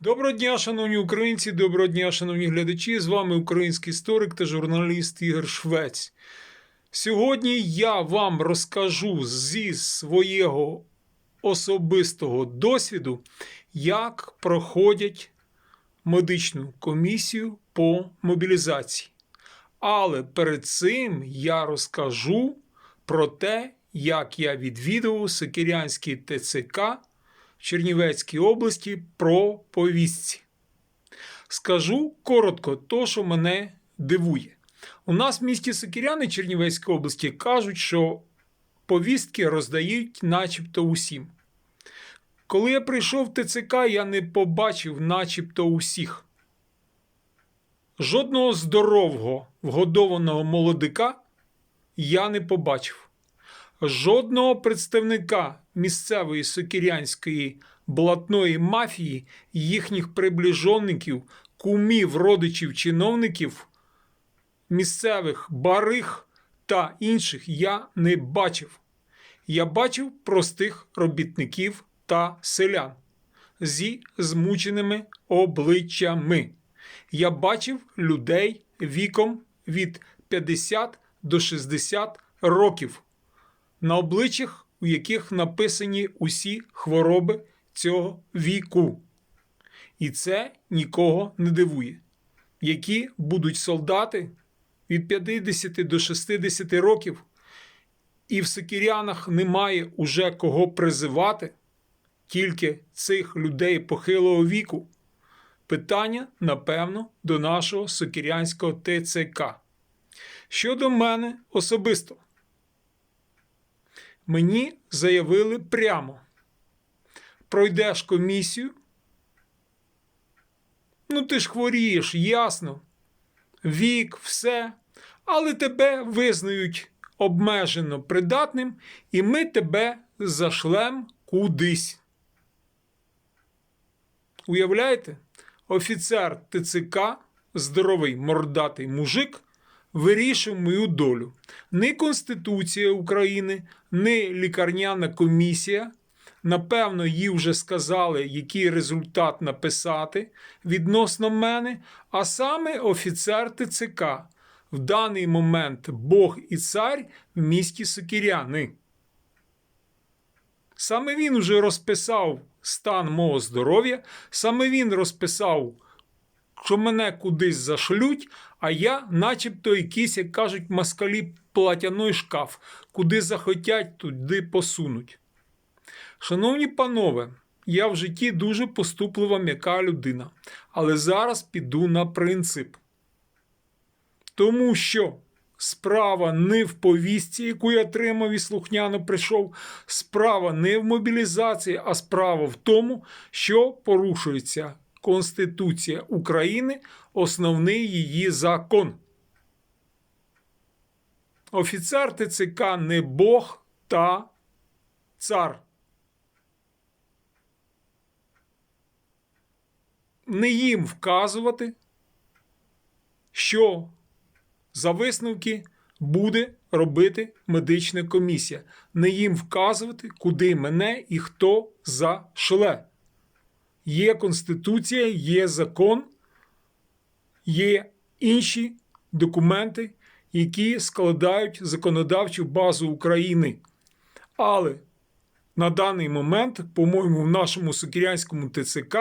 Доброго дня, шановні українці, доброго дня, шановні глядачі. З вами український історик та журналіст Ігор Швець. Сьогодні я вам розкажу зі свого особистого досвіду, як проходять медичну комісію по мобілізації. Але перед цим я розкажу про те, як я відвідував Сокирянський ТЦК в Чернівецькій області про повістці. Скажу коротко, то, що мене дивує. У нас в місті Сокиряни Чернівецької області кажуть, що повістки роздають начебто усім. Коли я прийшов в ТЦК, я не побачив начебто усіх. Жодного здорового вгодованого молодика я не побачив. Жодного представника місцевої сокирянської блатної мафії, їхніх приближеників, кумів, родичів, чиновників, місцевих бариг та інших я не бачив. Я бачив простих робітників та селян зі змученими обличчями. Я бачив людей віком від 50 до 60 років, на обличчях, у яких написані усі хвороби цього віку. І це нікого не дивує. Які будуть солдати від 50 до 60 років, і в Сикірянах немає уже кого призивати, тільки цих людей похилого віку. Питання, напевно, до нашого сокірянського ТЦК. Щодо мене особисто, мені заявили прямо: пройдеш комісію. Ну, ти ж хворієш, ясно. Вік, все. Але тебе визнають обмежено придатним, і ми тебе зашлем кудись. Уявляєте? Офіцер ТЦК, здоровий мордатий мужик, вирішив мою долю. Ні Конституція України, ні лікарняна комісія. Напевно, їй вже сказали, який результат написати відносно мене, а саме офіцер ТЦК. В даний момент Бог і цар в місті Сокіряни. Саме він уже розписав стан мого здоров'я, саме він розписав, що мене кудись зашлють, а я, начебто, якийсь, як кажуть, москалі платяний шкаф, куди захотять, туди посунуть. Шановні панове, я в житті дуже поступлива м'яка людина, але зараз піду на принцип. Тому що справа не в повістці, яку я отримав і слухняно прийшов, справа не в мобілізації, а справа в тому, що порушується Конституція України, основний її закон. Офіцер ТЦК не Бог та цар. Не їм вказувати, що за висновки буде робити медична комісія. Не їм вказувати, куди мене і хто зашле. Є Конституція, є закон, є інші документи, які складають законодавчу базу України. Але на даний момент, по-моєму, в нашому Сокірянському ТЦК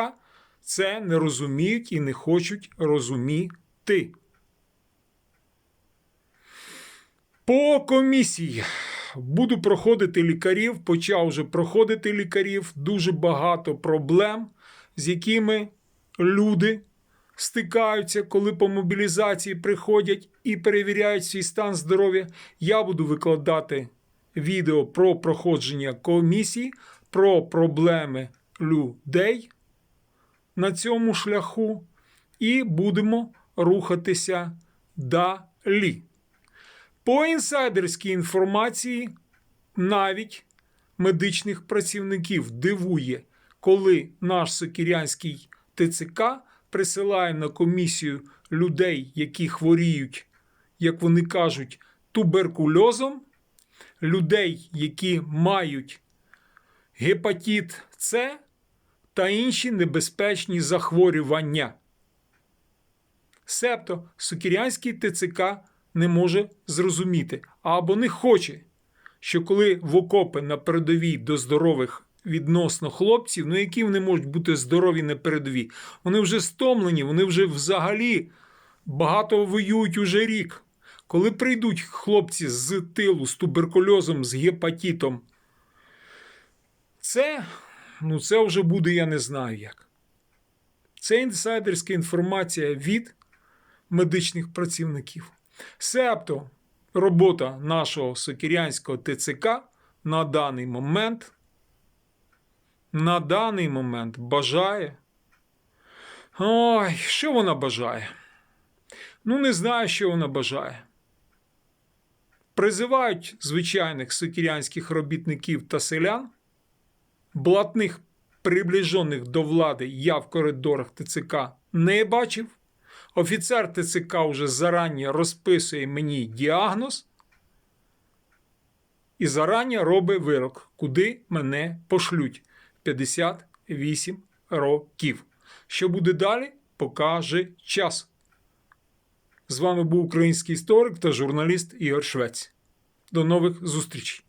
це не розуміють і не хочуть розуміти. По комісії буду проходити лікарів, почав вже проходити лікарів. Дуже багато проблем, з якими люди стикаються, коли по мобілізації приходять і перевіряють свій стан здоров'я. Я буду викладати відео про проходження комісії, про проблеми людей на цьому шляху, і будемо рухатися далі. По інсайдерській інформації, навіть медичних працівників дивує, коли наш Сокірянський ТЦК присилає на комісію людей, які хворіють, як вони кажуть, туберкульозом, людей, які мають гепатит С, та інші небезпечні захворювання. Себто Сокірянський ТЦК не може зрозуміти або не хоче, що коли в окопи на передовій до здорових відносно хлопців, ну які вони можуть бути здорові на передовій, вони вже стомлені, вони вже взагалі багато воюють уже рік. Коли прийдуть хлопці з тилу з туберкульозом, з гепатитом, це, ну це вже буде, я не знаю як. Це інсайдерська інформація від медичних працівників. Себто робота нашого Сокірянського ТЦК на даний момент, на даний момент бажає. Ой, що вона бажає? Ну, не знаю, що вона бажає. Призивають звичайних сокірянських робітників та селян, блатних, приближених до влади я в коридорах ТЦК не бачив. Офіцер ТЦК вже зарані розписує мені діагноз і зарані робить вирок, куди мене пошлють 58 років. Що буде далі, покаже час. З вами був український історик та журналіст Ігор Швець. До нових зустрічей!